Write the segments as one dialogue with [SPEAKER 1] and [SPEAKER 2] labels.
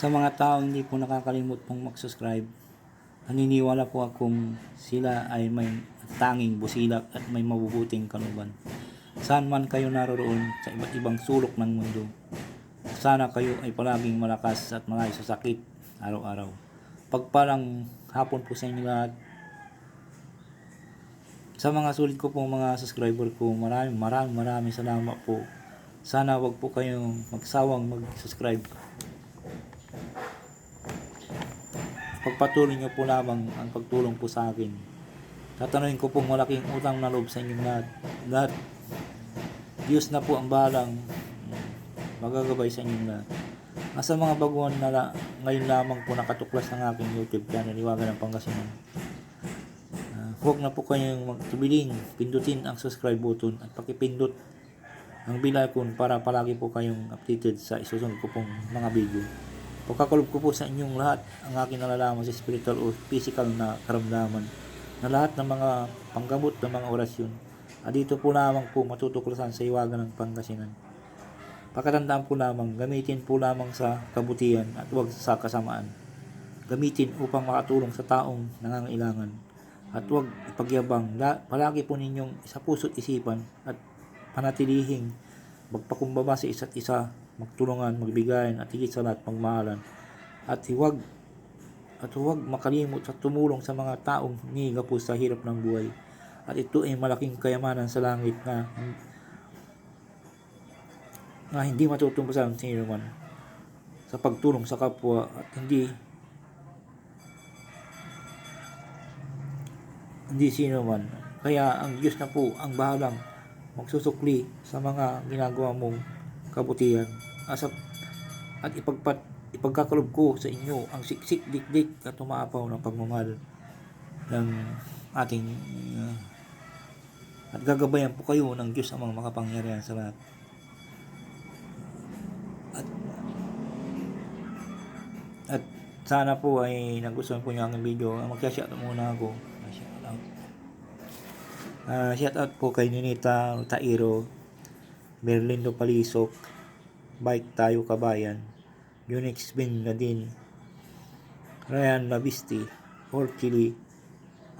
[SPEAKER 1] Sa mga taong hindi po nakakalimot pong mag-subscribe, naniniwala po akong sila ay may tanging busilak at may mabubuting kanuban. Saan man kayo naroroon sa iba't ibang sulok ng mundo, sana kayo ay palaging malakas at malayo sa sakit araw-araw. Pagpalang hapon po sa inyo lahat. Sa mga sulit ko pong mga subscriber ko, maraming maraming maraming salamat po. Sana wag po kayong magsawang mag-subscribe. Pagpatuloy niyo po lamang ang pagtulong po sa akin. Tatanungin ko pong malaking utang na loob sa inyong lahat. Lahat. Diyos na po ang balang magagabay sa inyong lahat. Nasa mga baguhan na la, ngayon lamang po nakatuklas ng aking YouTube channel, Iwagan ng Pangasinan. Ah, huwag na po kayong magtubiling, pindutin ang subscribe button at pakipindot ang bell icon para palagi po kayong updated sa isusunod ko pong mga video. Pagkakalob ko po sa inyong lahat ang aking nalalaman sa spiritual o physical na karamdaman na lahat ng mga panggamot ng mga orasyon at dito po lamang po matutuklasan sa iwagan ng Pangasinan. Pakatandaan po lamang, gamitin po lamang sa kabutihan at huwag sa kasamaan. Gamitin upang makatulong sa taong nangangailangan. At huwag ipagyabang, la, palagi po ninyong sa puso't isipan at panatilihing magpakumbaba sa isa't isa, magtulungan, magbigayan at higit sa lahat magmahalan. At huwag at huwag makalimot sa tumulong sa mga taong nihiga sa hirap ng buhay. At ito ay malaking kayamanan sa langit na na hindi matutumbasan sa man sa pagtulong sa kapwa at hindi hindi sino man. Kaya ang Diyos na po ang bahalang magsusukli sa mga ginagawa mong kabutihan asap at ipagpat ipagkakalob ko sa inyo ang siksik dikdik at tumaapaw ng pagmamahal ng ating uh, at gagabayan po kayo ng Diyos ang mga makapangyarihan sa lahat. At, at sana po ay nagustuhan po niyo ang video. Mag-shout muna ako. Uh, shout out po kay Ninita Tairo, Berlindo Palisok, Bike Tayo Kabayan, Unix Bin Nadine, Ryan Labisti, Orchili,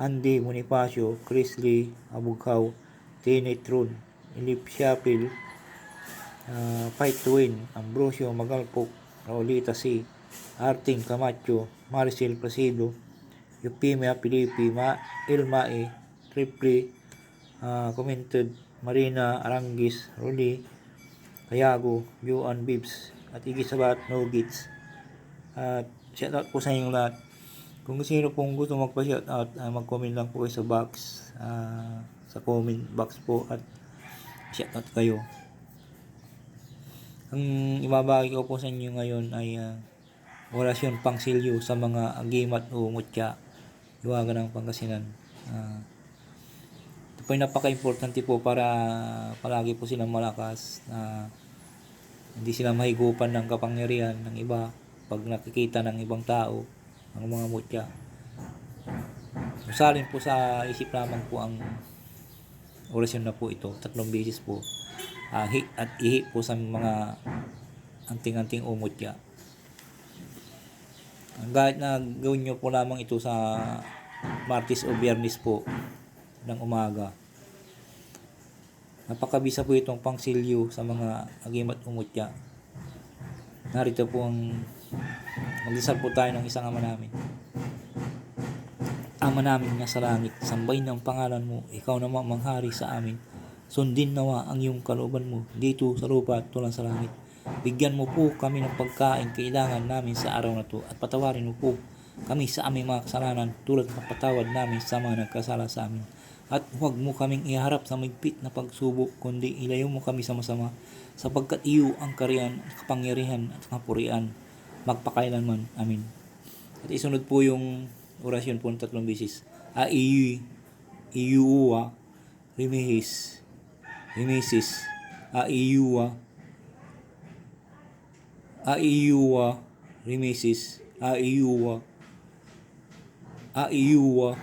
[SPEAKER 1] Andy Bonifacio, Chris Lee, Abughaw, Tini Trun, Elip Shapil, uh, Fight to Win, Ambrosio Magalpok, Raulita C, Arting Camacho, Maricel Placido, Eupimia Pilipi, Ma, Ilmae, Triple, uh, Commented, Marina Arangis, Ruli, Kayago, Juan Bibs, at Igisabat, No Gits. At shout out po sa inyong lahat. Kung sino pong gusto magpa-shout out, uh, mag-comment lang po kayo sa box, uh, sa comment box po at shout out kayo. Ang ibabagi ko po sa inyo ngayon ay uh, orasyon pangsilyo sa mga agimat o mutya, iwaga ng Pangasinan. Uh, po napaka-importante po para palagi po silang malakas na hindi sila mahigupan ng kapangyarihan ng iba pag nakikita ng ibang tao ang mga mutya. Usalin po sa isip lamang po ang orasyon na po ito. Tatlong beses po. Uh, hi, at ihi po sa mga anting-anting umutya. Kahit na gawin nyo po lamang ito sa Martis o Biyernes po ng umaga. Napakabisa po itong pangsilyo sa mga agimat umutya. Narito po ang Magdasal po tayo ng isang ama namin. Ama namin na sa langit, sambahin ang pangalan mo, ikaw naman manghari sa amin. Sundin nawa ang iyong kalooban mo dito sa lupa at tulang sa langit. Bigyan mo po kami ng pagkain kailangan namin sa araw na to at patawarin mo po kami sa aming mga kasalanan tulad ng patawad namin sa mga nagkasala sa amin. At huwag mo kaming iharap sa migpit na pagsubok, kundi ilayo mo kami sa masama, sapagkat iyo ang kariyan, kapangyarihan at kapurian. Magpakailanman. Amin. At isunod po yung orasyon po ng tatlong bisis. A iyu iyuwa remehis remesis a iyuwa a iyuwa remesis a. Iyuwa a iyuwa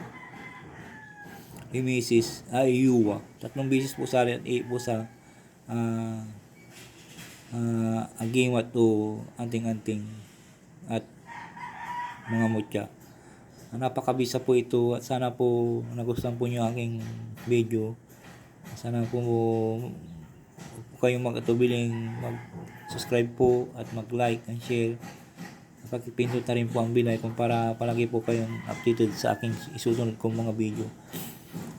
[SPEAKER 1] remesis a iyuwa tatlong bisis po sa at po sa uh, uh, agimat o anting-anting at mga mutya. Napakabisa po ito at sana po nagustuhan po nyo aking video. Sana po kayong magatubiling mag-subscribe po at mag-like and share. Pakipindot na rin po ang bilay kung para palagi po kayong updated sa aking isusunod kong mga video.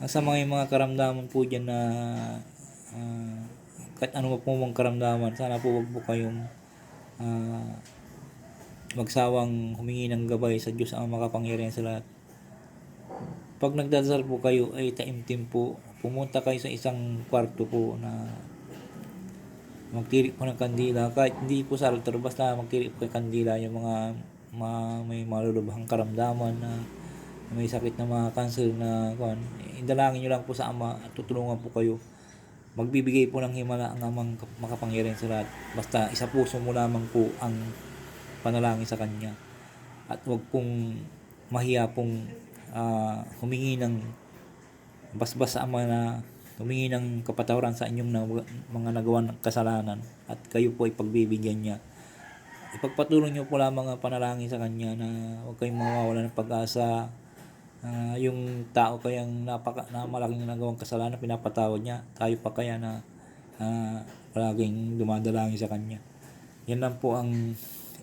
[SPEAKER 1] Sa mga mga karamdaman po dyan na ah, kahit ano po mong karamdaman, sana po wag po kayong ah, magsawang humingi ng gabay sa Diyos ang makapangyarihan sa lahat. Pag nagdadasal po kayo ay taimtim po, pumunta kayo sa isang kwarto po na magtirik po ng kandila kahit hindi po sa altar basta magtirik po ng kandila yung mga, mga may malulubhang karamdaman na may sakit na mga cancer na kuan indalangin nyo lang po sa ama at tutulungan po kayo magbibigay po ng himala ang amang kap- makapangyarihan sa lahat basta isa puso mo lamang po ang panalangin sa kanya at wag pong mahiya pong ah, humingi ng basbas sa ama na humingi ng kapatawaran sa inyong na, mga nagawa ng kasalanan at kayo po ay pagbibigyan niya. Ipagpatuloy niyo po lamang ang panalangin sa kanya na huwag kayong mawawala ng pag-asa. Ah, yung tao kayang napaka, na malaking nagawang kasalanan, pinapatawad niya. Tayo pa kaya na ah, palaging dumadalangin sa kanya. Yan lang po ang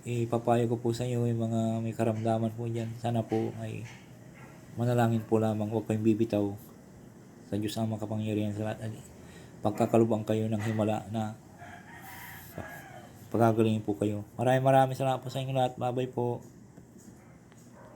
[SPEAKER 1] ipapayo ko po sa inyo yung mga may karamdaman po dyan. Sana po ay manalangin po lamang, huwag kayong bibitaw sa Diyos ang makapangyarihan sa lahat. At Pagkakalubang kayo ng himala na pagagalingin po kayo. Maraming maraming salamat po sa inyo lahat. Bye-bye po.